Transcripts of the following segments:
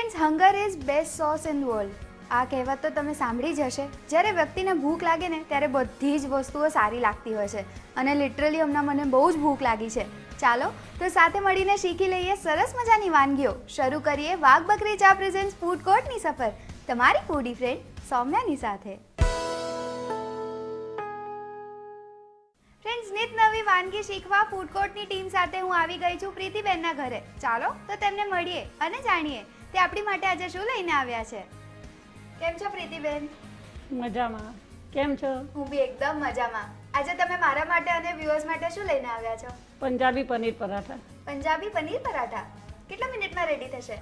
Friends hunger is best sauce in world આ કહેવત તો તમે સાંભળી જ હશે. જ્યારે વ્યક્તિને ભૂખ લાગે ને, ત્યારે બધી જ વસ્તુઓ સારી લાગતી હોય છે. અને લિટરલી હમણાં મને બહુ જ ભૂખ લાગી છે. ચાલો, તો સાથે મળીને શીખી લઈએ સરસ મજાની વાનગીઓ. શરૂ કરીએ વાઘ બકરી ચા પ્રેઝન્સ ફૂડ કોર્ટની સફર. તમારી ફૂડી ફ્રેન્ડ સૌમ્યાની સાથે. ફ્રેન્ડ્સ નિત નવી વાનગી શીખવા ફૂડ કોર્ટની ટીમ સાથે હું આવી ગઈ છું પ્રીતિબેનના ઘરે. ચાલો, તો તેમને મળીએ અને જાણીએ તે આપણી માટે આજે શું લઈને આવ્યા છે? કેમ છો પ્રીતિબેન? મજામાં. કેમ છો? હું બી એકદમ મજામાં. આજે તમે મારા માટે અને વ્યુઅર્સ માટે શું લઈને આવ્યા છો? પંજાબી પનીર પરાઠા. પંજાબી પનીર પરાઠા? કેટલા મિનિટમાં રેડી થશે?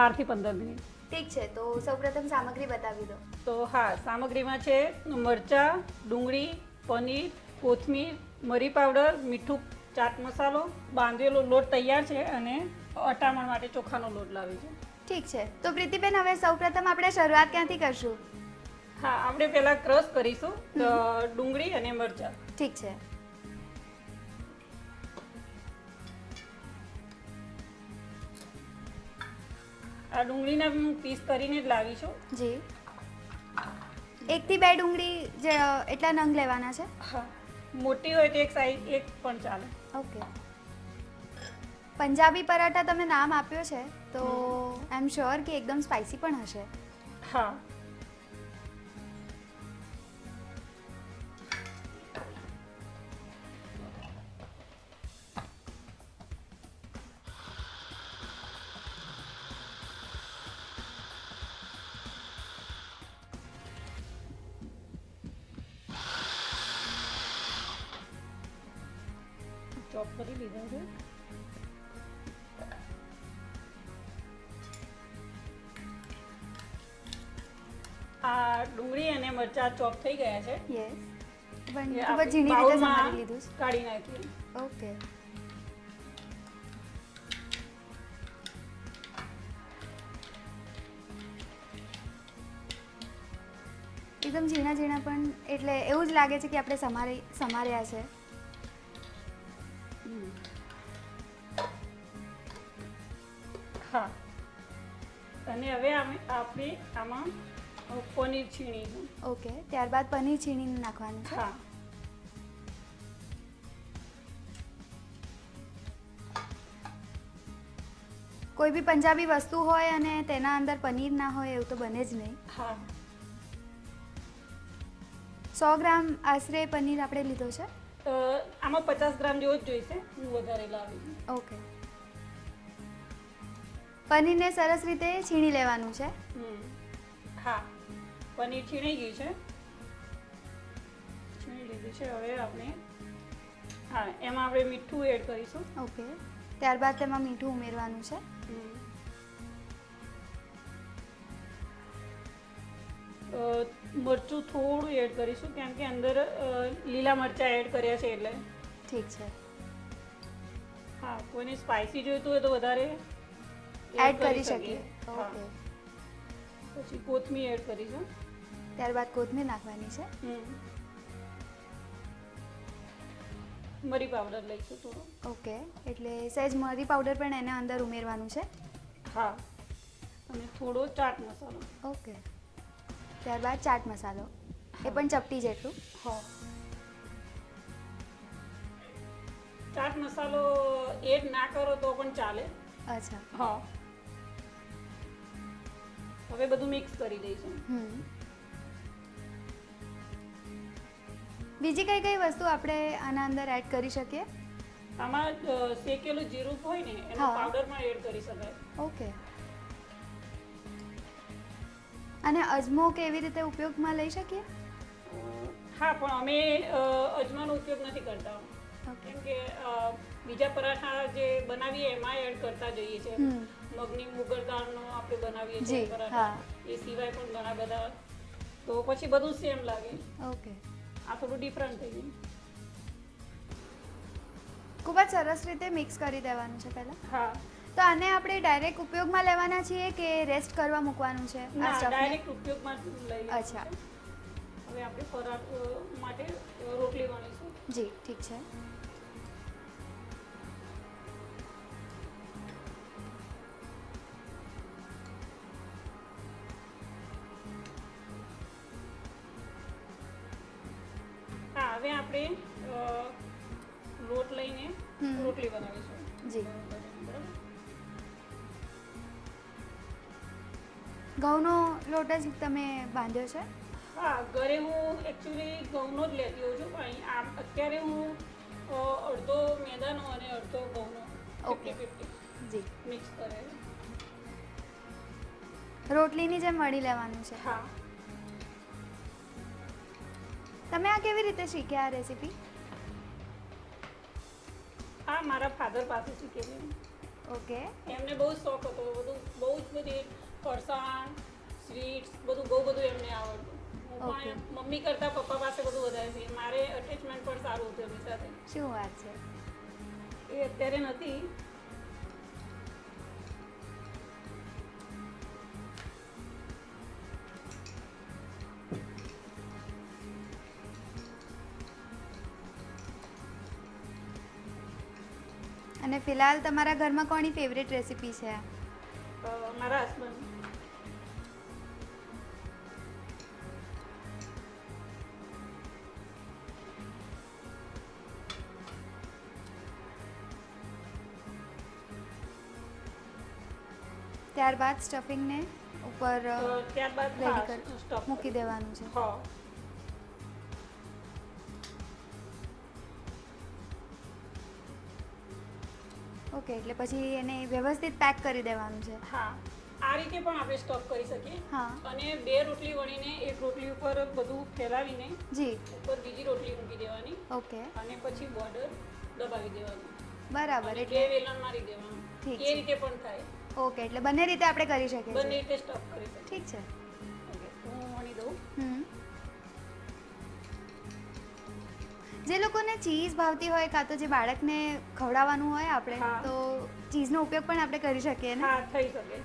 બારથી પંદર મિનિટ. ઠીક છે તો સૌપ્રથમ સામગ્રી બતાવી દો. તો હા સામગ્રીમાં છે મરચાં ડુંગળી પનીર કોથમીર મરી પાવડર મીઠું ચાટ મસાલો બાંધેલો લોટ તૈયાર છે અને અટામણ માટે ચોખાનો લોટ લાવી છે. ઠીક છે. તો પ્રીતિબેન હવે સૌપ્રથમ આપણે શરૂઆત ક્યાંથી કરશું? હા આપણે પહેલાં ક્રશ કરીશું તો ડુંગળી અને મરચાં. ઠીક છે. આ ડુંગળીના હું પીસ કરીને જ લાવી છું જી. એકથી બે ડુંગળી જે એટલા નંગ લેવાના છે? હા. મોટી હોય તો એક સાઈઝ એક પણ ચાલે. ઓકે. પંજાબી પરાઠા તમે નામ આપ્યો છે તો આઈ એમ શ્યોર કે એકદમ સ્પાઇસી પણ હશે. હા. ચોપ કરી લીધા છે. મરચાં ચોપ થઈ ગયા છે. યસ પણ ખૂબ જ ઝીણી રીતે સમારી લીધું છે. કાઢી નાખ્યું. ઓકે. એકદમ ઝીણા ઝીણા પણ એટલે એવું જ લાગે છે કે આપણે સમારી સમાર્યા છે. હા. અને હવે આપણે આમાં પનીર છીણીશું ઓકે ત્યારબાદ પનીર છીણીને નાખવાનું છે? હા. કોઈ બી પંજાબી વસ્તુ હોય અને તેના અંદર પનીર ના હોય એવું તો બને જ નહીં. હા. સો ગ્રામ આશરે પનીર આપણે લીધો છે? આમાં પચાસ ગ્રામ જેવો જ જોઈશે હું વધારે લાવી ઓકે. પનીરને સરસ રીતે છીણી લેવાનું છે. હા. પનીર છીણી ગયું છે. છીણી લીધું છે હવે આપણે. હા એમાં આપણે મીઠું એડ કરીશું. ઓકે. ત્યારબાદ તેમાં મીઠું ઉમેરવાનું છે. મરચું થોડું એડ કરીશું કેમ કે અંદર લીલા મરચાં એડ કર્યા છે એટલે. ઠીક છે. હા કોઈને સ્પાઇસી જોઈતું હોય તો વધારે એડ કરી શકીએ. ઓકે. પછી કોથમીર એડ કરીશું. ત્યારબાદ કોથમીર નાખવાની છે. મરી પાવડર લઈશું થોડો. ઓકે એટલે સહેજ મરી પાવડર પણ એના અંદર ઉમેરવાનું છે? હા. અને થોડો ચાટ મસાલો. ઓકે. ત્યારબાદ ચાટ મસાલો. એ પણ ચપટી જેટલું? હા. ચાટ મસાલો એડ ના કરો તો પણ ચાલે. અચ્છા. હા. હવે બધું મિક્સ કરી દઈશું. બીજી કઈ કઈ વસ્તુ આપણે આના અંદર એડ કરી શકીએ? આમાં શેકેલું જીરું હોય ને એનો હા. પાવડર એડ કરી શકાય. ઓકે. અને અજમો કેવી રીતે ઉપયોગમાં લઈ શકીએ? હા પણ અમે અ, અજમાનો ઉપયોગ નથી કરતા. ઓકે. કેમ કે અ, બીજા પરાઠા જે બનાવીએ એમાં એડ કરતા જઈએ છીએ. હમ. મગની મુગર દાળનો આપણે બનાવીએ છીએ પરાઠા એ સિવાય પણ ઘણા બધા. તો પછી બધું સેમ લાગે. ઓકે. આ થોડું ડિફરન્ટ થઈ ગયું. ખૂબ જ સરસ રીતે મિક્સ કરી દેવાનું છે પહેલા. હા. તો આને આપણે ડાયરેક્ટ ઉપયોગમાં લેવાના છીએ કે રેસ્ટ કરવા મૂકવાનું છે? ના ડાયરેક્ટ ઉપયોગમાં જ લઈ લઈએ. અચ્છા. હવે આપણે પરાઠ માટે રોટલી વણીશું જી ઠીક છે. આપણે લોટ લઈને. રોટલી બનાવીશું. જી. ઘઉંનો લોટ જ તમે બાંધ્યો છે? હા ઘરે હું એકચ્યુઅલી ઘઉંનો જ લેતી હોઉં છું પણ આમ અત્યારે હું અડધો મેદાનો અને અડધો ઘઉંનો ઓકે. જી. મિક્સ કરેલ. રોટલીની જેમ વળી લેવાનું છે? હા. તમે આ કેવી રીતે શીખ્યા આ રેસીપી હા મારા ફાધર પાસે શીખેલી. ઓકે. એમને બહુ શોખ હતો બધું બહુ જ બધી ફરસાણ સ્વીટ્સ બધું બહુ બધું એમને આવડતું. મમ્મી કરતાં પપ્પા પાસે બધું વધારે છે મારે અટેચમેન્ટ પણ સારું હતું એમની સાથે. શું વાત છે? એ અત્યારે નથી. અને ફિલહાલ તમારા ઘરમાં કોની ફેવરેટ રેસીપી છે? મારા હસબન્ડ ત્યારબાદ સ્ટફિંગને ઉપર ત્યારબાદ મૂકી દેવાનું છે. હા. ઓકે એટલે પછી એને વ્યવસ્થિત પેક કરી દેવાનું છે. હા આ રીતે પણ આપણે સ્ટફ કરી શકીએ. હા. અને બે રોટલી વણીને એક રોટલી ઉપર બધું ફેલાવીને જી. ઉપર બીજી રોટલી મૂકી દેવાની. ઓકે. અને પછી બોર્ડર દબાવી દેવાનું. બરાબર એટલે બે વેલણ મારી દેવાનું. ઠીક એ રીતે પણ થાય. ઓકે એટલે બંને રીતે આપણે કરી શકીએ બંને રીતે સ્ટફ કરી શકીએ. ઠીક છે. જે લોકોને ચીઝ ભાવતી હોય કાં તો જે બાળકને ખવડાવવાનું હોય આપણે તો ચીઝનો ઉપયોગ પણ આપણે કરી શકીએ ને? હા થઈ શકે.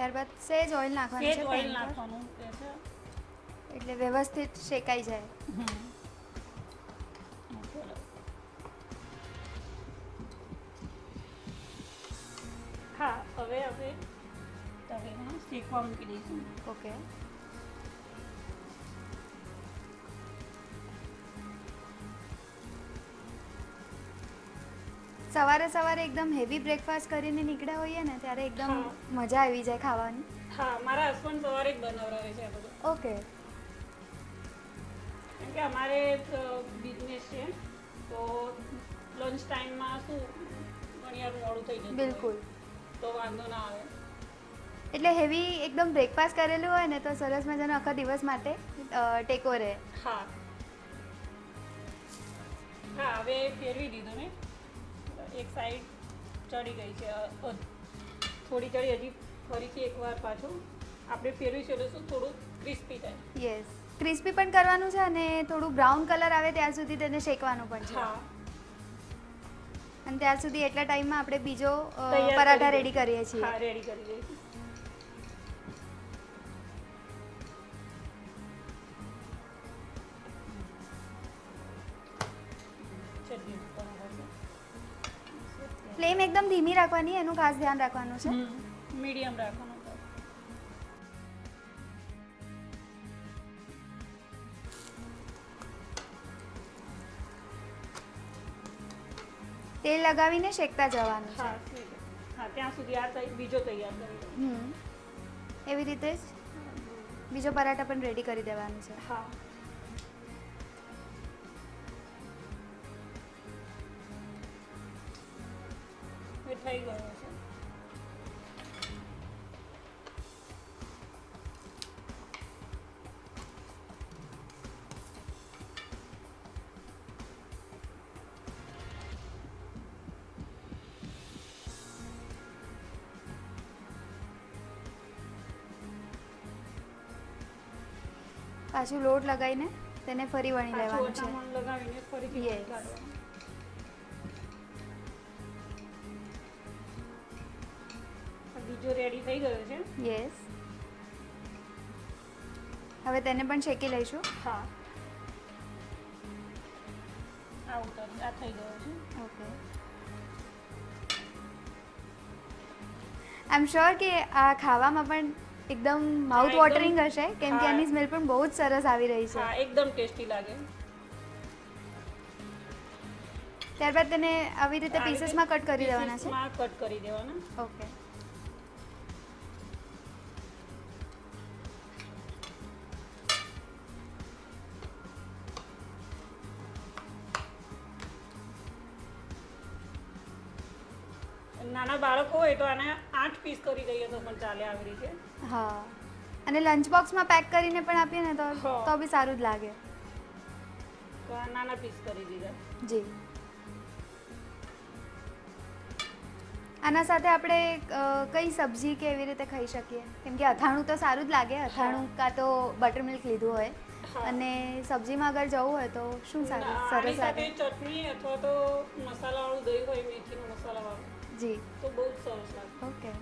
ત્યારબાદ સેજ ઓઇલ નાખવાનું સેજ છે ઓઇલ pan પર. નાખવાનું છે એટલે વ્યવસ્થિત શેકાઈ જાય. હા હવે આપણે તવેમાં શેકવા મૂકી દઈશું. ઓકે. સવારે સવારે એકદમ હેવી બ્રેકફાસ્ટ કરીને નીકળ્યા હોઈએ ને ત્યારે એકદમ હા. મજા આવી જાય ખાવાની. હા મારા હસબન્ડ સવારે જ બનાવડાવે છે આ બધું. ઓકે કેમ કે અમારે બિઝનેસ છે તો લંચ ટાઈમમાં શું ઘણી વાર મોડું થઈ જતું હોય. બિલકુલ. તો વાંધો ના આવે. એટલે હેવી એકદમ બ્રેકફાસ્ટ કરેલું હોય ને તો સરસ મજાનો આખા દિવસ માટે અ, ટેકો રહે. હા. હા હવે ફેરવી દીધું ને એક સાઈડ ચડી ગઈ છે. થોડી ચડી હજી ફરીથી એકવાર પાછું. આપણે ફેરવીશું એટલે શું થોડું ક્રિસ્પી થાય. યસ ક્રિસ્પી પણ કરવાનું છે અને થોડું બ્રાઉન કલર આવે ત્યાં સુધી તેને શેકવાનું પણ છે. અને ત્યાં સુધી એટલા ટાઈમમાં આપણે બીજો પરાઠા રેડી કરીએ છીએ. રેડી કરીએ દઈશું ફ્લેમ એકદમ ધીમી રાખવાની એનું ખાસ ધ્યાન રાખવાનું છે. મીડિયમ રાખવાનું. તેલ લગાવીને શેકતા જવાનું છે. હા ત્યાં સુધી આ બીજો તૈયાર કરી એવી રીતે જ બીજો પરાઠા પણ રેડી કરી દેવાનું છે. હા. પાછું લોટ લગાવીને તેને ફરી વણી લેવાનું છે. લગાવીને. કાઢવાનું રેડી થઈ ગયો છે. યસ હવે તેને પણ શેકી લઈશું. હા. આ ઉતર આ થઈ ગયો છે. ઓકે આઈ એમ શ્યોર કે આ ખાવામાં પણ એકદમ માઉથ વોટરિંગ હશે કેમ કે એની સ્મેલ પણ બહુ જ સરસ આવી રહી છે. એકદમ ટેસ્ટી લાગે. ત્યારબાદ તેને આવી રીતે પીસીસમાં કટ કરી દેવાના છે? કટ કરી દેવાના. ઓકે નાના બાળકો હોય તો આને આઠ પીસ કરી દઈએ તો પણ ચાલે આવી રીતે. હા. અને લંચ બોક્સમાં પેક કરીને પણ આપીએ ને તો તો બી સારું જ લાગે. તો આ નાના પીસ કરી દીધા. જી. આના સાથે આપણે કઈ સબ્જી કે એવી રીતે ખાઈ શકીએ? કેમ કે અથાણું તો સારું જ લાગે. અથાણું કાં તો બટર મિલ્ક લીધું હોય. અને સબ્જીમાં અગર જવું હોય તો શું સારું? સરસ સાથે લાગે ચટણી અથવા તો મસાલાવાળું દહીં હોય મેથીનો મસાલાવાળું. જી. તો બહુ જ સરસ લાગે. ઓકે.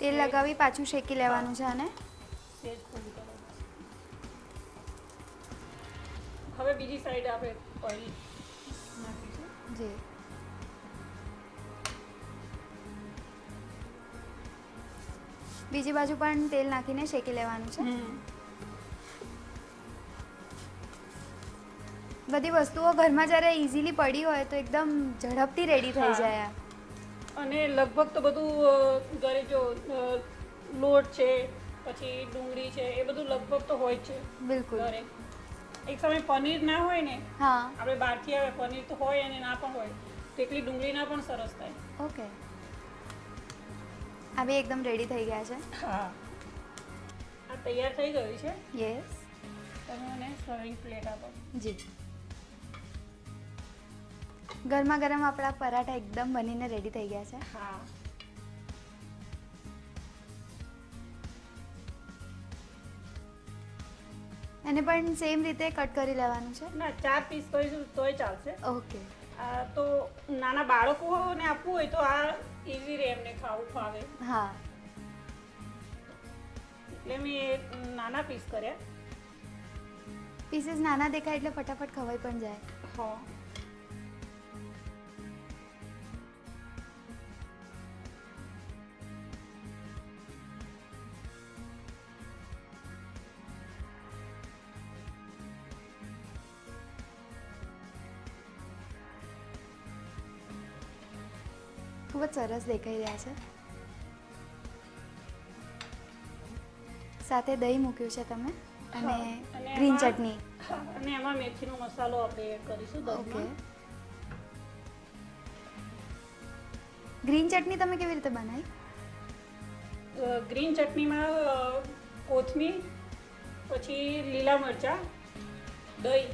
તેલ લગાવી પાછું શેકી લેવાનું છે અને હવે બીજી સાઈડ આપણે ઓઇલ જી. બીજી બાજુ પણ તેલ નાખીને શેકી લેવાનું છે. બધી વસ્તુઓ ઘરમાં જ્યારે ઇઝીલી પડી હોય તો એકદમ ઝડપથી રેડી થઈ જાય અને લગભગ તો બધું ઘરે જો લોટ છે પછી ડુંગળી છે એ બધું લગભગ તો હોય છે બિલકુલ. એક સમય પનીર ના હોય ને હા. આપણે બહારથી આવે પનીર તો હોય અને ના પણ હોય તો એકલી ડુંગળીના પણ સરસ થાય. ઓકે. આ બી એકદમ રેડી થઈ ગયા છે. હા. આ તૈયાર થઈ ગયું છે. યસ તમે મને સર્વિંગ પ્લેટ આપો. જી. ગરમા ગરમ આપણા પરાઠા એકદમ બનીને રેડી થઈ ગયા છે. હા. એને પણ સેમ રીતે કટ કરી લેવાનું છે? ના ચાર પીસ કરીશું તોય ચાલશે. ઓકે આ તો નાના બાળકોને આપવું હોય તો આ ઇઝી રહે એમને ખાવું ફાવે હા. એટલે મેં નાના પીસ કર્યા. પીસીસ નાના દેખાય એટલે ફટાફટ ખવાઈ પણ જાય. હા. ખૂબ જ સરસ દેખાઈ રહ્યા છે સાથે દહીં મૂક્યું છે તમે અને ગ્રીન ચટણી અને એમાં મેથીનો મસાલો આપણે એડ કરીશું ઓકે ગ્રીન ચટણી તમે કેવી રીતે બનાવી? ગ્રીન ચટણીમાં કોથમીર પછી લીલા મરચાં દહીં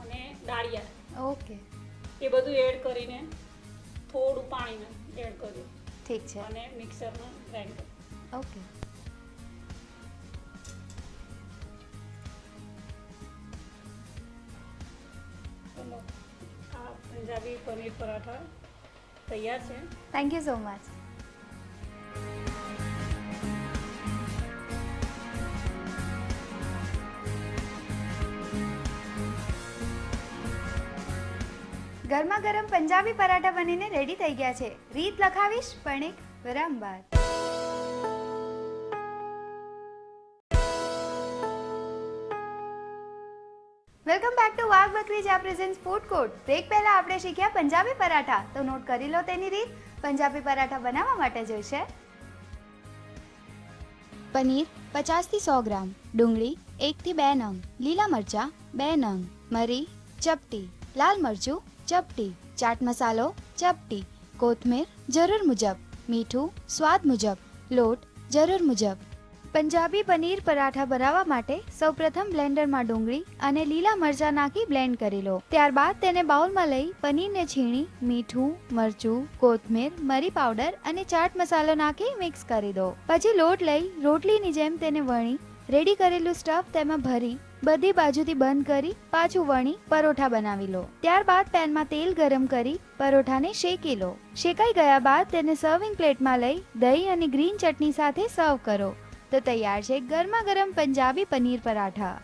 અને દાળિયા. ઓકે એ બધું એડ કરીને થોડું પાણી એડ કર્યું. ઠીક છે. અને મિક્સરમાં ગ્રાઇન્ડ કર્યું. ઓકે. આ પંજાબી પનીર પરાઠા તૈયાર છે. થેન્ક યુ સો મચ ગરમા ગરમ પંજાબી પરાઠા બનીને રેડી થઈ ગયા છે. રીત લખાવીશ, પણ એક વિરામ બાદ વેલકમ બેક ટુ વાઘ બકરી જા પ્રેઝન્ટ ફૂડ કોર્ટ બ્રેક પહેલા આપણે શીખ્યા પંજાબી પરાઠા. તો નોટ કરી લો તેની રીત. પંજાબી પરાઠા બનાવવા માટે જોઈશે. પનીર પચાસથી સો ગ્રામ. ડુંગળી એકથી બે નંગ. લીલા મરચાં બે નંગ. મરી, ચપટી. લાલ મરચું ચપટી, ચાટ મસાલો, ચપટી, કોથમીર જરૂર મુજબ, મીઠું, સ્વાદ મુજબ, લોટ જરૂર મુજબ. પંજાબી પનીર પરાઠા બનાવવા માટે સૌપ્રથમ બ્લેન્ડરમાં ડુંગળી અને લીલા મરચાં નાખી બ્લેન્ડ કરી લો. ત્યારબાદ તેને બાઉલમાં લઈ પનીરને છીણી, મીઠું, મરચું, કોથમીર, મરી પાવડર અને ચાટ મસાલો નાખી મિક્સ કરી દો. પછી લોટ લઈ રોટલીની જેમ તેને વણી, રેડી કરેલું સ્ટફ તેમાં ભરી બધી બાજુથી બંધ કરી, પાછું વણી, પરોઠા બનાવી લો. ત્યારબાદ પેનમાં તેલ ગરમ કરી, પરોઠાને શેકી લો. શેકાઈ ગયા બાદ તેને સર્વિંગ પ્લેટમાં લઈ, દહીં અને ગ્રીન ચટણી સાથે સર્વ કરો. તો તૈયાર છે ગરમા ગરમ પંજાબી પનીર પરાઠા.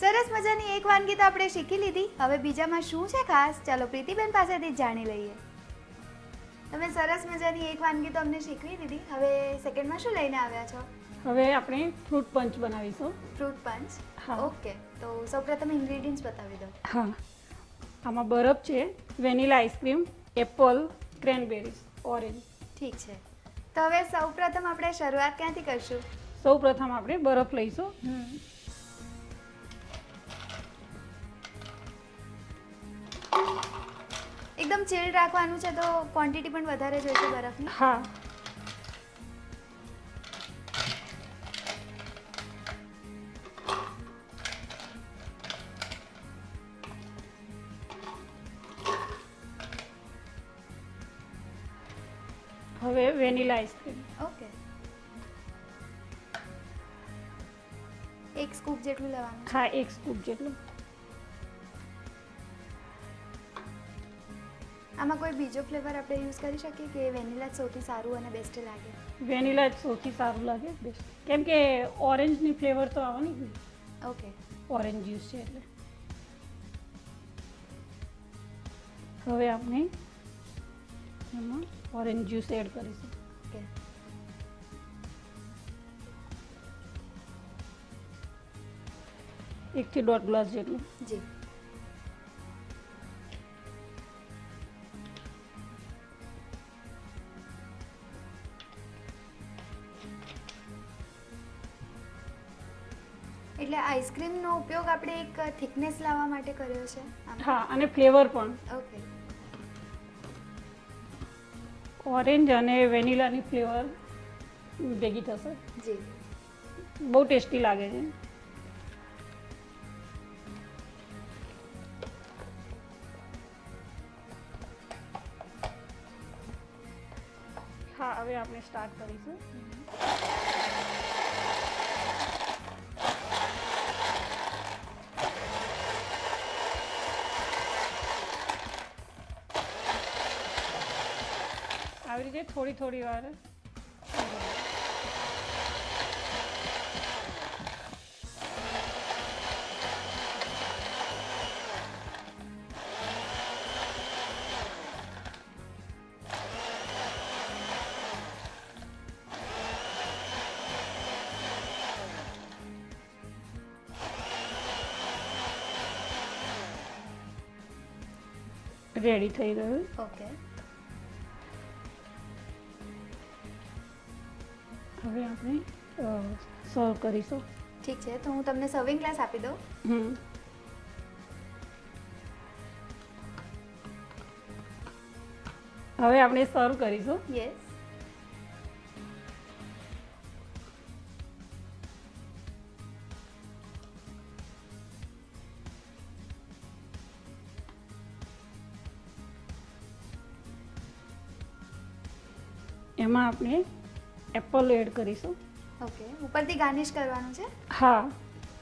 સરસ મજાની એક વાનગી તો આપણે શીખી લીધી. હવે બીજામાં શું છે ખાસ? ચાલો પ્રીતિબેન પાસેથી જાણી લઈએ. તમે સરસ મજાની એક વાનગી તો અમને શીખવી દીધી. હવે સેકન્ડમાં શું લઈને આવ્યા છો? હવે આપણે ફ્રૂટ પંચ બનાવીશું. ફ્રૂટ પંચ હા. ઓકે તો સૌપ્રથમ ઇન્ગ્રેડિયન્ટ્સ બતાવી દો. હા. આમાં બરફ છે vanilla ice cream apple cranberries orange ઠીક છે. તો હવે સૌપ્રથમ આપણે શરૂઆત ક્યાંથી કરશું? સૌપ્રથમ આપણે બરફ લઈશું. એકદમ ચીલ રાખવાનું છે તો ક્વોન્ટિટી પણ વધારે જોઈશે બરફની. હા. Vanilla ice cream. ઓકે. એક સ્કૂપ જેટલું લેવાનું. હા એક સ્કૂપ જેટલું. આમાં કોઈ બીજો ફ્લેવર આપણે યુઝ કરી શકીએ કે વેનીલા જ સૌથી સારું અને બેસ્ટ લાગે? વેનીલા જ સૌથી સારું લાગે બેસ્ટ કેમ કે ઓરેન્જની ફ્લેવર તો આવવાની ઓકે. ઓરેન્જ જ્યુસ છે એટલે. હવે આપણે એમાં ઓરેન્જ જ્યુસ એડ કરીશું. ઓકે એકથી દોઢ ગ્લાસ જેટલું. જી. એટલે આઈસ્ક્રીમનો ઉપયોગ આપણે એક થિકનેસ લાવવા માટે કર્યો છે? હા અને ફ્લેવર પણ. ઓકે. ઓરેન્જ અને વેનીલાની ફ્લેવર ભેગી થશે. જી. બહુ ટેસ્ટી લાગે છે. હા હવે આપણે સ્ટાર્ટ કરીશું. આવી થોડી થોડી વાર રેડી થઈ ગયું ઓકે હવે આપણે સોલ્વ કરીશું. ઠીક છે તો હું તમને સર્વિંગ ગ્લાસ આપી દઉં. હવે આપણે સર્વ કરીશું. યસ એમાં આપણે એપલ એડ કરીશું. ઓકે ઉપરથી ગાર્નિશ કરવાનું છે? હા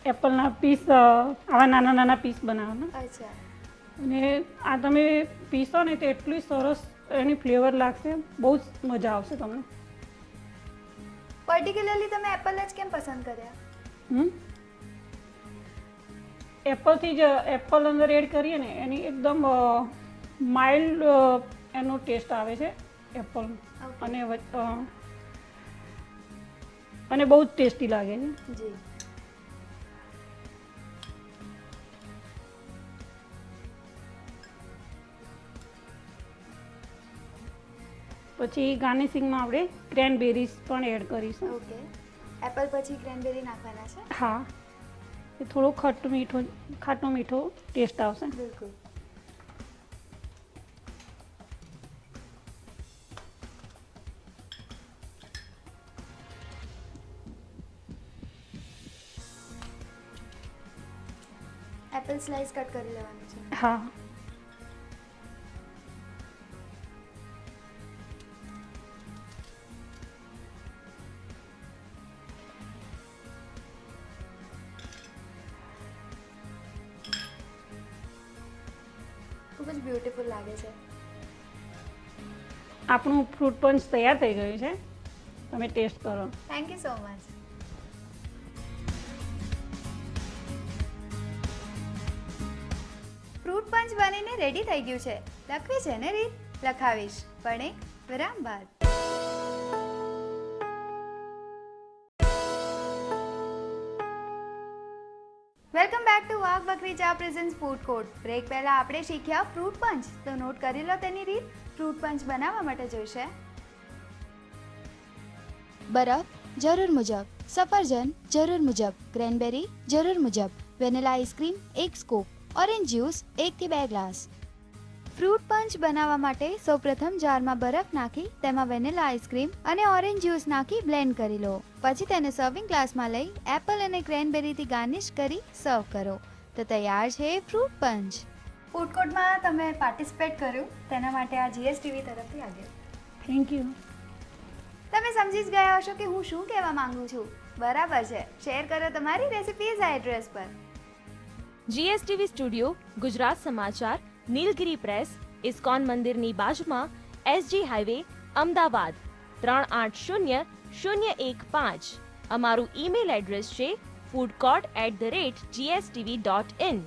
એપલના પીસ આવા નાના નાના પીસ બનાવવાના. અચ્છા. અને આ તમે પીસો ને તો એટલી સરસ એની ફ્લેવર લાગશે બહુ જ મજા આવશે તમને. પર્ટિક્યુલરલી તમે એપલ જ કેમ પસંદ કર્યા? હમ? એપલથી જ એપલ અંદર એડ કરીએ ને એની એકદમ માઇલ્ડ એનો ટેસ્ટ આવે છે એપલ અને અને બહુ જ ટેસ્ટી લાગે છે. પછી ગાર્નિશિંગમાં આપણે ક્રેનબેરીઝ પણ એડ કરીશું. ઓકે. એપલ પછી ક્રેનબેરી નાખવાના છે? હા. એ થોડો ખટ્ટ મીઠો ખાટો મીઠો ટેસ્ટ આવશે. બિલકુલ. સ્લાઇસ કટ કરી લેવાની છે હા. ખૂબ જ બ્યુટીફુલ લાગે છે. આપણું ફ્રૂટ પંચ તૈયાર થઈ ગયું છે. તમે ટેસ્ટ કરો. Thank you so much fruit punch બનીને રેડી થઈ ગયું છે. લખવી છે ને રીત? લખાવીશ. પણ એક વિરામ બાદ. વેલકમ બેક ટુ વાઘ બકરી ચા પ્રેઝન્સ ફૂડ કોર્ટ બ્રેક પહેલા આપણે શીખ્યા ફ્રૂટ પંચ. તો નોટ કરી લો તેની રીત. ફ્રૂટ પંચ બનાવવા માટે જોઈશે. બરફ, જરૂર મુજબ. સફરજન, જરૂર મુજબ. ક્રેનબેરી જરૂર મુજબ. વેનીલા આઈસ્ક્રીમ એક સ્કૂપ ઓરેન્જ જ્યુસ એકથી બે ગ્લાસ. ફ્રૂટ પંચ બનાવવા માટે સૌપ્રથમ જારમાં બરફ નાખી તેમાં વેનિલા આઈસ્ક્રીમ અને ઓરેન્જ જ્યુસ નાખી બ્લેન્ડ કરી લો. પછી તેને સર્વિંગ ગ્લાસમાં લઈ એપલ અને ક્રેનબેરીથી ગાર્નિશ કરી સર્વ કરો. તો તૈયાર છે ફ્રૂટ પંચ. ફૂડ કોર્ટમાં તમે પાર્ટિસિપેટ કર્યું. તેના માટે આ જીએસટીવી તરફથી આગળ થેન્ક યુ તમે સમજી જ ગયા હશો કે હું શું કહેવા માંગુ છું. બરાબર છે. શેર કરો તમારી રેસિપીઝ આ એડ્રેસ પર. જીએસટીવી સ્ટુડિયો, ગુજરાત સમાચાર, નીલગિરી પ્રેસ, ઇસ્કોન મંદિરની બાજુમાં, એસજી હાઈવે અમદાવાદ, ત્રણ આઠ શૂન્ય શૂન્ય એક પાંચ. અમારું ઈમેલ એડ્રેસ છે food court at the rate GSTV dot in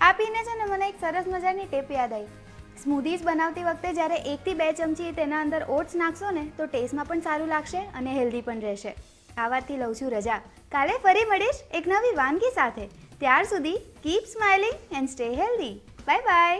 આ પીને છે ને મને એક સરસ મજાની ટેપ યાદ આવી. સ્મૂધીઝ બનાવતી વખતે જ્યારે એકથી બે ચમચી તેના અંદર ઓટ્સ નાખશો ને, તો ટેસ્ટમાં પણ સારું લાગશે અને હેલ્ધી પણ રહેશે. આ વાતથી લઉં છું રજા. કાલે ફરી મળીશ એક નવી વાનગી સાથે. ત્યાર સુધી keep smiling and stay healthy bye bye